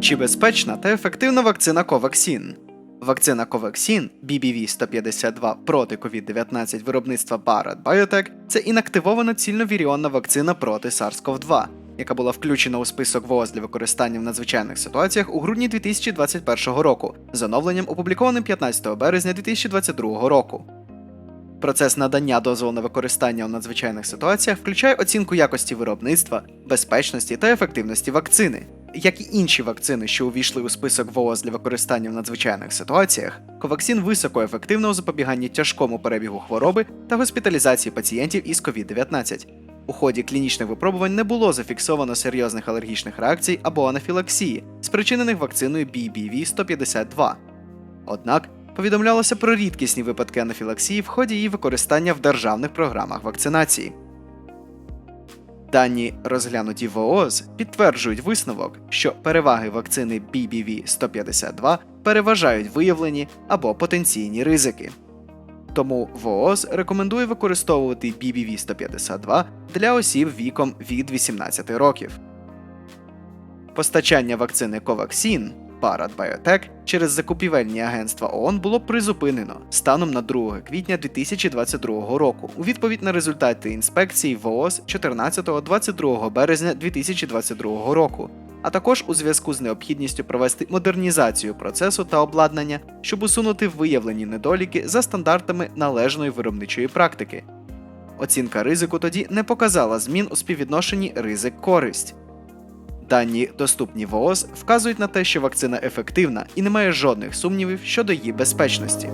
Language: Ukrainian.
Чи безпечна та ефективна вакцина Covaxin? Вакцина Covaxin BBV-152 проти COVID-19 виробництва Bharat Biotech – це інактивована цільновіріонна вакцина проти SARS-CoV-2, яка була включена у список ВООЗ для використання в надзвичайних ситуаціях у грудні 2021 року з оновленням опублікованим 15 березня 2022 року. Процес надання дозволу на використання у надзвичайних ситуаціях включає оцінку якості виробництва, безпечності та ефективності вакцини. Як і інші вакцини, що увійшли у список ВООЗ для використання в надзвичайних ситуаціях, Covaxin високоефективна у запобіганні тяжкому перебігу хвороби та госпіталізації пацієнтів із COVID-19. У ході клінічних випробувань не було зафіксовано серйозних алергічних реакцій або анафілаксії, спричинених вакциною BBV-152. Однак повідомлялося про рідкісні випадки анафілаксії в ході її використання в державних програмах вакцинації. Дані, розглянуті ВООЗ, підтверджують висновок, що переваги вакцини BBV-152 переважають виявлені або потенційні ризики. Тому ВООЗ рекомендує використовувати BBV-152 для осіб віком від 18 років. Постачання вакцини Covaxin Bharat Biotech через закупівельні агентства ООН було призупинено станом на 2 квітня 2022 року у відповідь на результати інспекції ВООЗ 14-22 березня 2022 року, а також у зв'язку з необхідністю провести модернізацію процесу та обладнання, щоб усунути виявлені недоліки за стандартами належної виробничої практики. Оцінка ризику тоді не показала змін у співвідношенні ризик-користь. Дані, доступні ВООЗ, вказують на те, що вакцина ефективна і немає жодних сумнівів щодо її безпечності.